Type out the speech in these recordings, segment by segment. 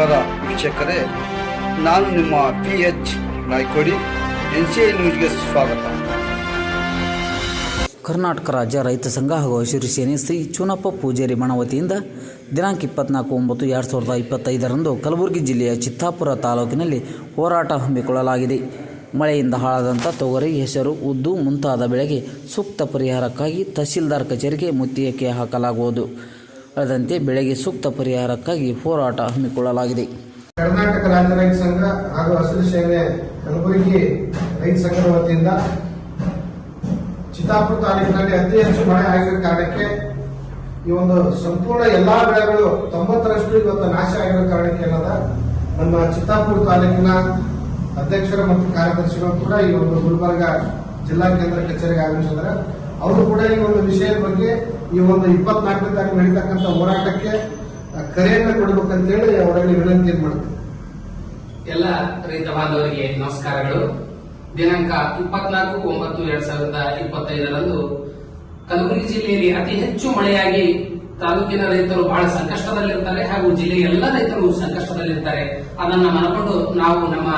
ವೀಕ್ಷಕರೇ, ನಾನು ನಿಮ್ಮ P H Naikodi N C I ನ್ಯೂಸ್ಗೆ ಸ್ವಾಗತ. ಕರ್ನಾಟಕ ರಾಜ್ಯ ರೈತ ಸಂಘ ಹಾಗೂ ಹಸಿರು ಸೇನೆ ಶ್ರೀ ಚೂನಪ್ಪ ಪೂಜಾರಿ ಮಣವತಿಯಿಂದ ದಿನಾಂಕ ಇಪ್ಪತ್ನಾಲ್ಕು ಒಂಬತ್ತು ಎರಡು ಸಾವಿರದ ಇಪ್ಪತ್ತೈದರಂದು ಕಲಬುರಗಿ ಜಿಲ್ಲೆಯ ಚಿತ್ತಾಪುರ ತಾಲೂಕಿನಲ್ಲಿ ಹೋರಾಟ ಹಮ್ಮಿಕೊಳ್ಳಲಾಗಿದೆ. ಮಳೆಯಿಂದ ಹಾಳಾದಂಥ ತೊಗರಿ, ಹೆಸರು, ಉದ್ದು ಮುಂತಾದ ಬೆಳೆಗೆ ಸೂಕ್ತ ಪರಿಹಾರಕ್ಕಾಗಿ ತಹಸೀಲ್ದಾರ್ ಕಚೇರಿಗೆ ಮುತ್ತಿಗೆ ಹಾಕಲಾಗುವುದು. ಅದರಂತೆ ಬೆಳೆಗೆ ಸೂಕ್ತ ಪರಿಹಾರಕ್ಕಾಗಿ ಹೋರಾಟ ಹಮ್ಮಿಕೊಳ್ಳಲಾಗಿದೆ. ಕರ್ನಾಟಕ ರಾಜ್ಯ ರೈತ ಸಂಘ ಹಾಗೂ ಹಸಿರು ಸೇನೆ ಕಲಬುರಗಿ ರೈತ ಸಂಘದ ವತಿಯಿಂದ ಚಿತ್ತಾಪುರ ತಾಲೂಕಿನಲ್ಲಿ ಅತಿ ಹೆಚ್ಚು ಮಳೆ ಆಗಿರೋ ಕಾರಣಕ್ಕೆ ಈ ಒಂದು ಸಂಪೂರ್ಣ ಎಲ್ಲಾ ಬೆಳೆಗಳು ತೊಂಬತ್ತರಷ್ಟು ಇವತ್ತು ನಾಶ ಆಗಿರೋ ಕಾರಣಕ್ಕೆ ಏನದ, ನಮ್ಮ ಚಿತ್ತಾಪುರ ತಾಲೂಕಿನ ಅಧ್ಯಕ್ಷರು ಮತ್ತು ಕಾರ್ಯದರ್ಶಿಗಳು ಕೂಡ ಈ ಒಂದು ಗುಲ್ಬರ್ಗ ಜಿಲ್ಲಾ ಕೇಂದ್ರ ಕಚೇರಿಗೆ ಆಗಮಿಸಿದ್ದಾರೆ. ಅವರು ಕೂಡ ಈ ಒಂದು ವಿಷಯದ ಬಗ್ಗೆ ಈ ಒಂದು ಇಪ್ಪತ್ನಾಲ್ಕನೇ ತಾರೀಕು ನಡೀತಕ್ಕಂಥ ಹೋರಾಟಕ್ಕೆ ಕರೆಯನ್ನು ಕೊಡಬೇಕಂತೇಳಿ ಅವರಲ್ಲಿ ವಿನಂತಿ ಮಾಡ್ತೀವಿ ಎಲ್ಲ ರೈತ ಬಾಂಧವರಿಗೆ ನಮಸ್ಕಾರಗಳು. ದಿನಾಂಕ ಇಪ್ಪತ್ನಾಲ್ಕು ಒಂಬತ್ತು ಎರಡ್ ಸಾವಿರದ ಇಪ್ಪತ್ತೈದರಂದು ಕಲಬುರಗಿ ಜಿಲ್ಲೆಯಲ್ಲಿ ಅತಿ ಹೆಚ್ಚು ಮಳೆಯಾಗಿ ತಾಲೂಕಿನ ರೈತರು ಬಹಳ ಸಂಕಷ್ಟದಲ್ಲಿರ್ತಾರೆ ಹಾಗೂ ಜಿಲ್ಲೆಯ ಎಲ್ಲ ರೈತರು ಸಂಕಷ್ಟದಲ್ಲಿರ್ತಾರೆ. ಅದನ್ನ ಮನಕೊಂಡು ನಾವು ನಮ್ಮ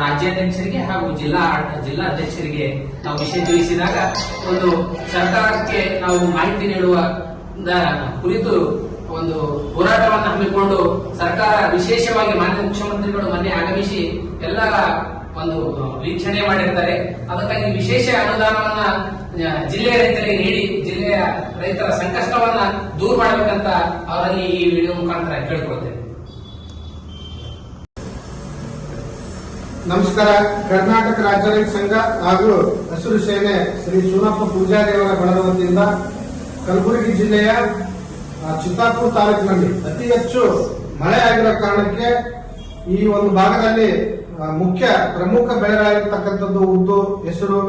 ರಾಜ್ಯಾಧ್ಯಕ್ಷರಿಗೆ ಹಾಗೂ ಜಿಲ್ಲಾ ಜಿಲ್ಲಾಧ್ಯಕ್ಷರಿಗೆ ನಾವು ವಿಷಯ ತಿಳಿಸಿದಾಗ ಒಂದು ಸರ್ಕಾರಕ್ಕೆ ನಾವು ಮಾಹಿತಿ ನೀಡುವ ಕುರಿತು ಒಂದು ಹೋರಾಟವನ್ನು ಹಮ್ಮಿಕೊಂಡು ಸರ್ಕಾರ ವಿಶೇಷವಾಗಿ ಮಾನ್ಯ ಮುಖ್ಯಮಂತ್ರಿಗಳು ಮೊನ್ನೆ ಆಗಮಿಸಿ ಎಲ್ಲ ಒಂದು ವೀಕ್ಷಣೆ ಮಾಡಿರ್ತಾರೆ. ಅದಕ್ಕಾಗಿ ವಿಶೇಷ ಅನುದಾನವನ್ನ ಜಿಲ್ಲೆಯ ರೈತರಿಗೆ ನೀಡಿ ಜಿಲ್ಲೆಯ ರೈತರ ಸಂಕಷ್ಟವನ್ನ ದೂರ ಮಾಡಬೇಕಂತ ಅವರಲ್ಲಿ ಈ ವಿಡಿಯೋ ಮುಖಾಂತರ ಕೇಳಿಕೊಳ್ತೇವೆ ನಮಸ್ಕಾರ. ಕರ್ನಾಟಕ ರಾಜ್ಯ ರೈತ ಸಂಘ ಹಾಗೂ ಹಸಿರು ಸೇನೆ ಶ್ರೀ ಶಿವನಪ್ಪ ಪೂಜಾರಿ ಅವರ ಬಳಗ ವತಿಯಿಂದ ಕಲಬುರಗಿ ಜಿಲ್ಲೆಯ ಚಿತ್ತಾಪುರ ತಾಲೂಕಿನಲ್ಲಿ ಅತಿ ಹೆಚ್ಚು ಮಳೆ ಆಗಿರೋ ಕಾರಣಕ್ಕೆ ಈ ಒಂದು ಭಾಗದಲ್ಲಿ ಮುಖ್ಯ ಪ್ರಮುಖ ಬೆಳೆಗಳಾಗಿರ್ತಕ್ಕಂಥದ್ದು ಉದ್ದು, ಹೆಸರು,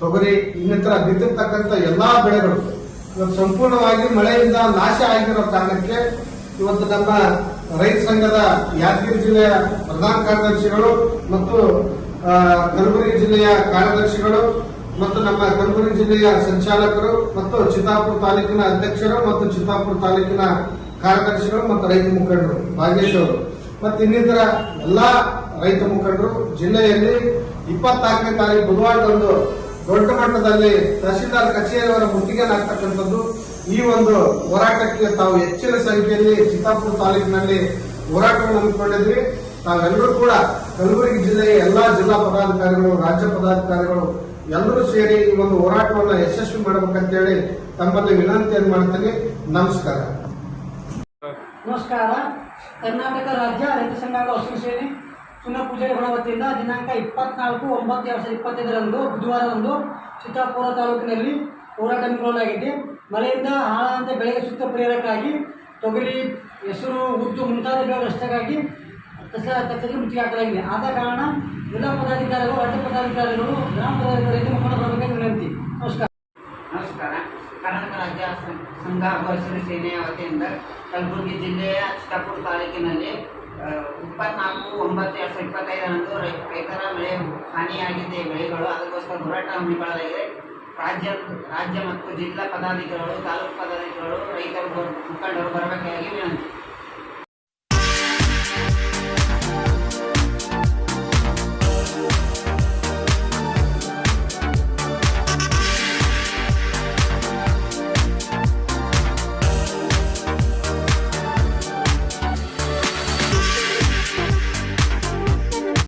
ತೊಗರಿ, ಇನ್ನಿತರ ಬಿತ್ತಿರ್ತಕ್ಕಂಥ ಎಲ್ಲಾ ಬೆಳೆಗಳು. ಇವತ್ತು ಸಂಪೂರ್ಣವಾಗಿ ಮಳೆಯಿಂದ ನಾಶ ಆಗಿರೋ ಕಾರಣಕ್ಕೆ ಇವತ್ತು ನಮ್ಮ ರೈತ ಸಂಘದ ಯಾದಗಿರಿ ಜಿಲ್ಲೆಯ ಪ್ರಧಾನ ಕಾರ್ಯದರ್ಶಿಗಳು ಮತ್ತು ಕಲಬುರಗಿ ಜಿಲ್ಲೆಯ ಕಾರ್ಯದರ್ಶಿಗಳು ಮತ್ತು ನಮ್ಮ ಕಲಬುರಗಿ ಜಿಲ್ಲೆಯ ಸಂಚಾಲಕರು ಮತ್ತು ಚಿತ್ತಾಪುರ ತಾಲೂಕಿನ ಅಧ್ಯಕ್ಷರು ಮತ್ತು ಚಿತ್ತಾಪುರ ತಾಲೂಕಿನ ಕಾರ್ಯದರ್ಶಿಗಳು ಮತ್ತು ರೈತ ಮುಖಂಡರು ಭಾಗೇಶ್ ಅವರು. ಮತ್ತು ಇನ್ನಿತರ ಎಲ್ಲಾ ರೈತ ಮುಖಂಡರು, ಜಿಲ್ಲೆಯಲ್ಲಿ ಇಪ್ಪತ್ನಾಲ್ಕನೇ ತಾರೀಕು ಬುಧವಾರದಂದು ದೊಡ್ಡ ಮಟ್ಟದಲ್ಲಿ ತಹಸೀಲ್ದಾರ್ ಕಚೇರಿಯವರ ಮುತ್ತಿಗೆನಾಗ್ತಕ್ಕಂಥದ್ದು ಈ ಒಂದು ಹೋರಾಟಕ್ಕೆ ತಾವು ಹೆಚ್ಚಿನ ಸಂಖ್ಯೆಯಲ್ಲಿ ಚಿತ್ತಾಪುರ ತಾಲೂಕಿನಲ್ಲಿ ಹೋರಾಟವನ್ನು ಹಮ್ಮಿಕೊಂಡಿದ್ವಿ. ತಾವೆಲ್ಲರೂ ಕೂಡ ಕಲಬುರಗಿ ಜಿಲ್ಲೆಯ ಎಲ್ಲಾ ಜಿಲ್ಲಾ ಪದಾಧಿಕಾರಿಗಳು, ರಾಜ್ಯ ಪದಾಧಿಕಾರಿಗಳು ಎಲ್ಲರೂ ಸೇರಿ ಈ ಒಂದು ಹೋರಾಟವನ್ನು ಯಶಸ್ವಿ ಮಾಡಬೇಕಂತೇಳಿ ತಮ್ಮಲ್ಲಿ ವಿನಂತಿಯನ್ನು ಮಾಡ್ತೀನಿ. ನಮಸ್ಕಾರ. ನಮಸ್ಕಾರ. ಕರ್ನಾಟಕ ರಾಜ್ಯ ರೈತ ಸಂಘ ಹಾಗೂ ಹಸಿರು ಪೂಜೆ ಚುನಾ ವತಿಯಿಂದ ದಿನಾಂಕ ಇಪ್ಪತ್ನಾಲ್ಕು, ಒಂಬತ್ತು ಎರಡು ಸಾವಿರದ ಇಪ್ಪತ್ತೈದರಂದು, ಬುಧವಾರದಂದು ಚಿತ್ತಾಪುರ ತಾಲೂಕಿನಲ್ಲಿ ಹೋರಾಟ ಹಮ್ಮಿಕೊಳ್ಳಲಾಗಿದೆ ಮಳೆಯಿಂದ ಹಾಳಾದಂತೆ ಬೆಳೆಗೆ ಸುತ್ತ ಪರಿಹಾರಕ್ಕಾಗಿ ತೊಗರಿ, ಹೆಸರು, ಉದ್ದು ಮುಂತಾದ ಬೆಳೆಗಳ ನಷ್ಟಕ್ಕಾಗಿ ಕಸ ಕಚೇರಿಗೆ ಮುಚ್ಚಿಗೆ ಹಾಕಲಾಗಿದೆ. ಆದ ಕಾರಣ ಜಿಲ್ಲಾ ಪದಾಧಿಕಾರಿಗಳು, ರಾಜ್ಯ ಪದಾಧಿಕಾರಿಗಳು, ಗ್ರಾಮ ಪದಾಧಿಕಾರಿಗಳು ಮುಖಂಡ ಬರಬೇಕಾಗಿ ವಿನಂತಿ. ನಮಸ್ಕಾರ. ನಮಸ್ಕಾರ. ಕರ್ನಾಟಕ ರಾಜ್ಯ ಸಂಘ ಪರಿಸರ ಸೇನೆಯ ವತಿಯಿಂದ ಕಲಬುರಗಿ ಜಿಲ್ಲೆಯ ಚಿತ್ತಾಪುರ ತಾಲೂಕಿನಲ್ಲಿ ಇಪ್ಪತ್ನಾಲ್ಕು, ಒಂಬತ್ತು, ಎರಡು ಸಾವಿರದ ಇಪ್ಪತ್ತೈದರಂದು ರೈ- ರೈತರ ಬೆಳೆ ಹಾನಿಯಾಗಿದೆ. ಬೆಳೆಗಳು ಅದಕ್ಕೋಸ್ಕರ ಹೋರಾಟ ಹಮ್ಮಿಕೊಳ್ಳಲಾಗಿದೆ. ರಾಜ್ಯ ರಾಜ್ಯ ಮತ್ತು ಜಿಲ್ಲಾ ಪದಾಧಿಕಾರಿಗಳು, ತಾಲೂಕು ಪದಾಧಿಕಾರಿಗಳು, ರೈತರು ಮುಖಂಡರು ಬರಬೇಕಾಗಿ ವಿನಂತಿ.